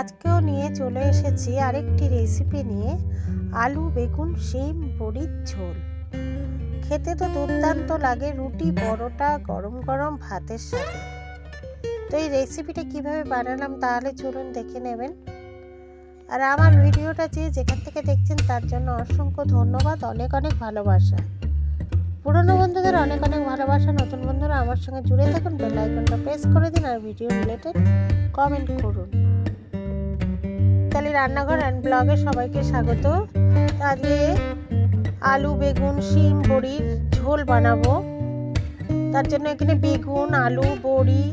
আজকেও নিয়ে চলে এসেছি আরেকটি রেসিপি নিয়ে, আলু, বেগুন, শিম, বড়ির ঝোল। খেতে তো দুর্দান্ত লাগে রুটি, পরোটা, গরম গরম ভাতের সাথে। তো এই রেসিপিটা কীভাবে বানালাম তাহলে চলুন দেখে নেবেন। আর আমার ভিডিওটা যে যেখান থেকে দেখছেন তার জন্য অসংখ্য ধন্যবাদ, অনেক অনেক ভালোবাসা। পুরনো বন্ধুদের অনেক অনেক ভালোবাসা, নতুন বন্ধুরা আমার সঙ্গে জুড়ে থাকুন বেল আইকনটা প্রেস করে দিন আর ভিডিও রিলেটেড কমেন্ট করুন। রান্নাঘর অ্যান্ড ব্লগে সবাইকে স্বাগত। আজকে আলু, বেগুন, শিম, বড়ির ঝোল বানাবো। তার জন্য এখানে বেগুন, আলু, বড়ি,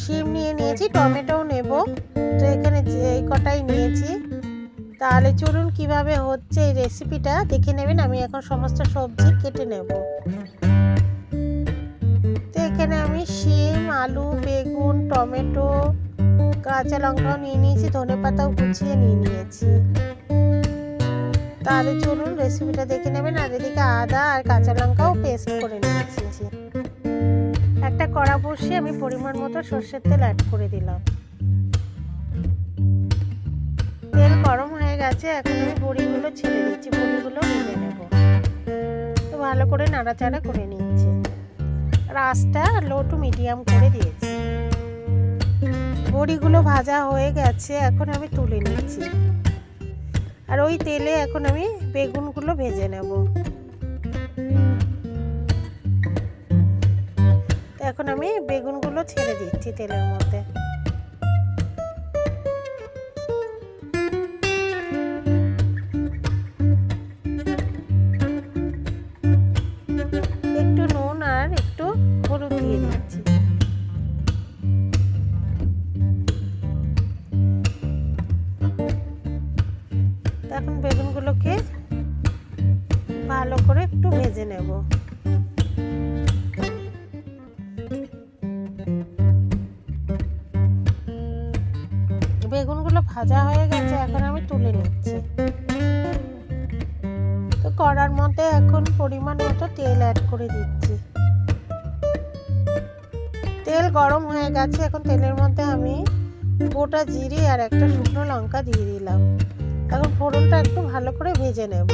শিম নিয়ে নিয়েছি, টমেটোও নেব। তো এখানে এই কটাই নিয়েছি। তাহলে চলুন কীভাবে হচ্ছে এই রেসিপিটা দেখে নেবেন, আমি এখন সমস্ত সবজি কেটে নেব। তো এখানে আমি শিম, আলু, বেগুন, টমেটো কাঁচা লঙ্কাও নিয়ে নিয়েছি, ধনে পাতাও গুছিয়ে নিয়ে নিয়েছি। তাহলে চলুন রেসিপিটা দেখে নেবেন, আর এদিকে আদা আর কাঁচা লঙ্কাও পেস্ট করে নিয়েছি। একটা কড়া বসিয়ে আমি পরিমাণ মতো সর্ষের তেল অ্যাড করে দিলাম। তেল গরম হয়ে গেছে, এখন আমি বড়িগুলো ছেড়ে দিচ্ছি, বড়িগুলো ভেজে নেব। তো ভালো করে নাড়াচাড়া করে নিচ্ছি রাসটা লো টু মিডিয়াম করে দিয়েছি। বড়িগুলো ভাজা হয়ে গেছে, এখন আমি তুলে নিচ্ছি। আর ওই তেলে এখন আমি বেগুনগুলো ভেজে নেব। এখন আমি বেগুনগুলো ছেড়ে দিচ্ছি তেলের মধ্যে। ভালো করে একটু ভেজে নেব। বেগুনগুলো ভাজা হয়ে গেছে, এখন আমি তুলে নিচ্ছি। তো কড়ার মধ্যে এখন পরিমাণ মতো তেল অ্যাড করে দিচ্ছি। তেল গরম হয়ে গেছে, এখন তেলের মধ্যে আমি গোটা জিরে আর একটা শুকনো লঙ্কা দিয়ে দিলাম। এখন ফোড়নটা একটু ভালো করে ভেজে নেব।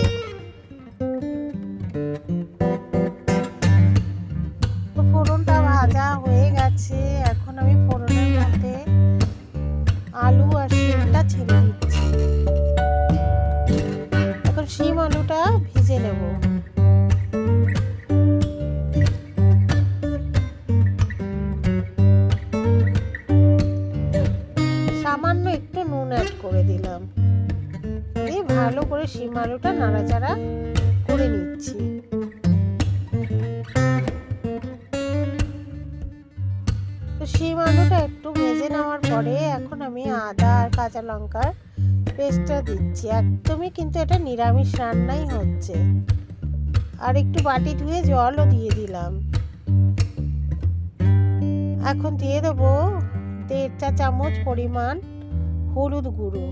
আলুটা নাড়াচাড়া করে নিচ্ছি। তো শিম আলুটা একটু ভেজে নেওয়ার পরে এখন আমি আদা আর কাঁচা লঙ্কার পেস্টটা দিচ্ছি। একদমই কিন্তু এটা নিরামিষ রান্নাই হচ্ছে। আর একটু বাটি ধুয়ে জলও দিয়ে দিলাম। এখন দিয়ে দেবো দেড় চা চামচ পরিমাণ হলুদ গুঁড়ো।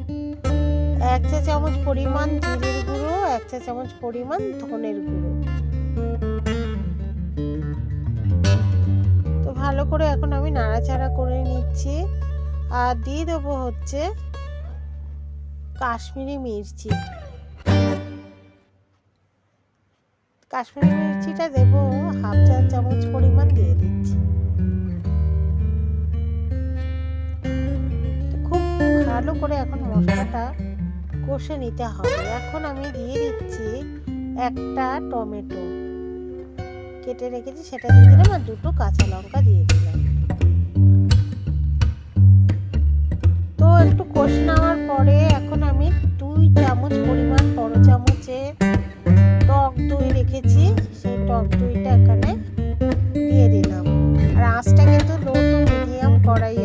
এক চা চামচ পরিমাণ জিরের গুঁড়ো, এক চা চামচ পরিমাণ ধনের গুঁড়ো। তো ভালো করে এখন আমি নাড়াচাড়া করে নিচ্ছি। আর দিয়ে দেবো হচ্ছে কাশ্মীরি মির্চি। কাশ্মীরি মির্চিটা দেবো হাফ চা চামচ পরিমাণ দিয়ে দিচ্ছি। খুব ভালো করে এখন মশলাটা কষে নিতে হবে। এখন আমি দিয়ে দিচ্ছি একটা টমেটো। কেটে রেখেছি, সেটা দিয়ে দিলাম আর দুটো কাঁচা লঙ্কা দিয়ে দিলাম। তো একটু কষে নেওয়ার পরে এখন আমি দুই চামচ পরিমাণ বড় চামচে টক দই রেখেছি। সেই টক দইটা এখানে দিয়ে দিলাম। আর আঁচটা কিন্তু লো টু মিডিয়াম করাই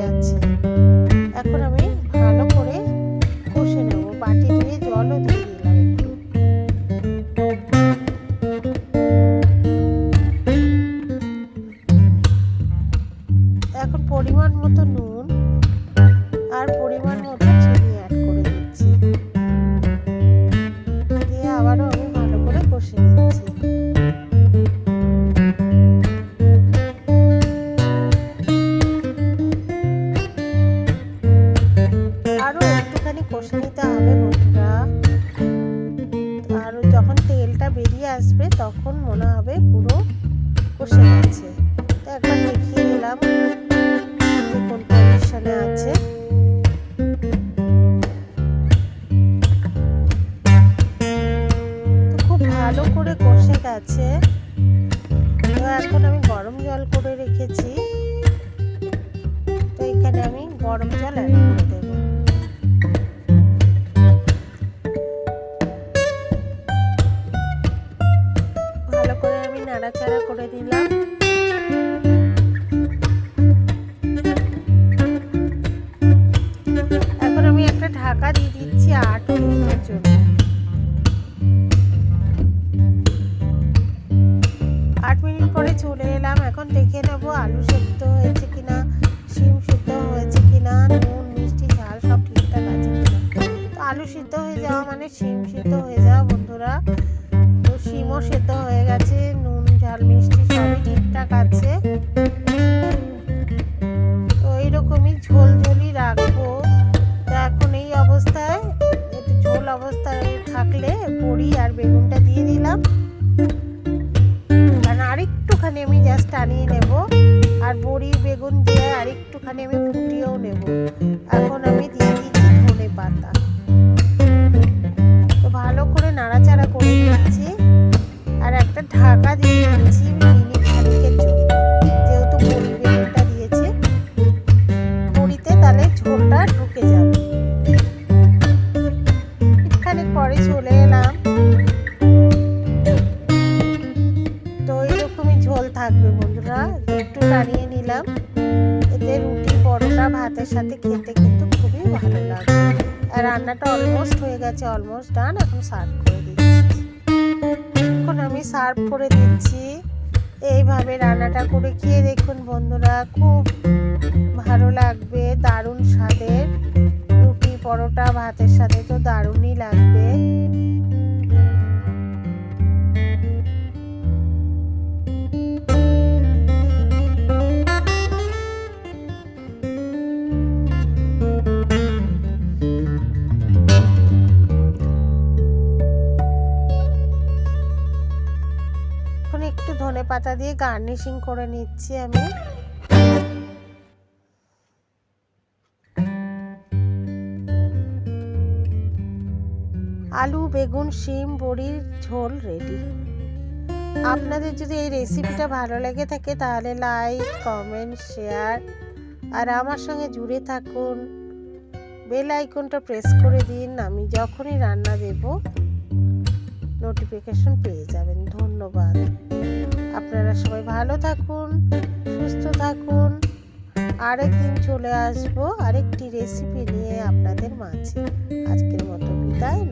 কষে নিতে হবে বন্ধুরা। আর যখন তেলটা বেরিয়ে আসবে, তখন মনে হবে পুরো কষে গেছে দিয়ে দিচ্ছি আট মিনিটের জন্য। আট মিনিট পরে চলে এলাম। এখন দেখে নেব আলু সেদ্ধ হয়েছে কিনা, শিম সেদ্ধ হয়েছে কিনা, নুন, মিষ্টি, ঝাল সব ঠিকঠাক আছে তো আলু সিদ্ধ হয়ে যাওয়া মানে শিম সিদ্ধ হয়ে যাওয়া, বন্ধুরা। তো শিমও সেদ্ধ হয়ে গেছে, নুন, ঝাল, মিষ্টি সবই ঠিকঠাক আছে। অবস্থায় থাকলে বড়ি আর বেগুনটা দিয়ে দিলাম। কারণ আরেকটুখানি আমি জাস্ট আনিয়ে নেব। আর বড়ি, বেগুন দিয়ে আরেকটুখানি আমি ফুটিয়েও নেব। এখন আমি দিয়ে রান্নাটা অলমোস্ট হয়ে গেছে অলমোস্ট ডান এখন সার্ভ করে দিচ্ছি। এখন আমি সার্ভ করে দিচ্ছি। এইভাবে রান্নাটা করে খেয়ে দেখুন বন্ধুরা, খুব ভালো লাগবে, দারুণ স্বাদের। রুটি, পরোটা, ভাতের সাথে তো দারুণই লাগবে। এখন একটু ধনে পাতা দিয়ে গার্নিশিং করে নিচ্ছি আমি। আলু, বেগুন, শিম, বড়ির ঝোল রেডি আপনাদের যদি এই রেসিপিটা ভালো লেগে থাকে, তাহলে লাইক কমেন্ট শেয়ার আর আমার সঙ্গে জুড়ে থাকুন। বেল আইকনটা প্রেস করে দিন, আমি যখনই রান্না দেব। নোটিফিকেশন পেয়ে যাবেন। ধন্যবাদ। আপনারা সবাই ভালো থাকুন, সুস্থ থাকুন। আরেকদিন চলে আসব, আরেকটি রেসিপি নিয়ে আপনাদের মাঝে। আজকের মতো বিদায়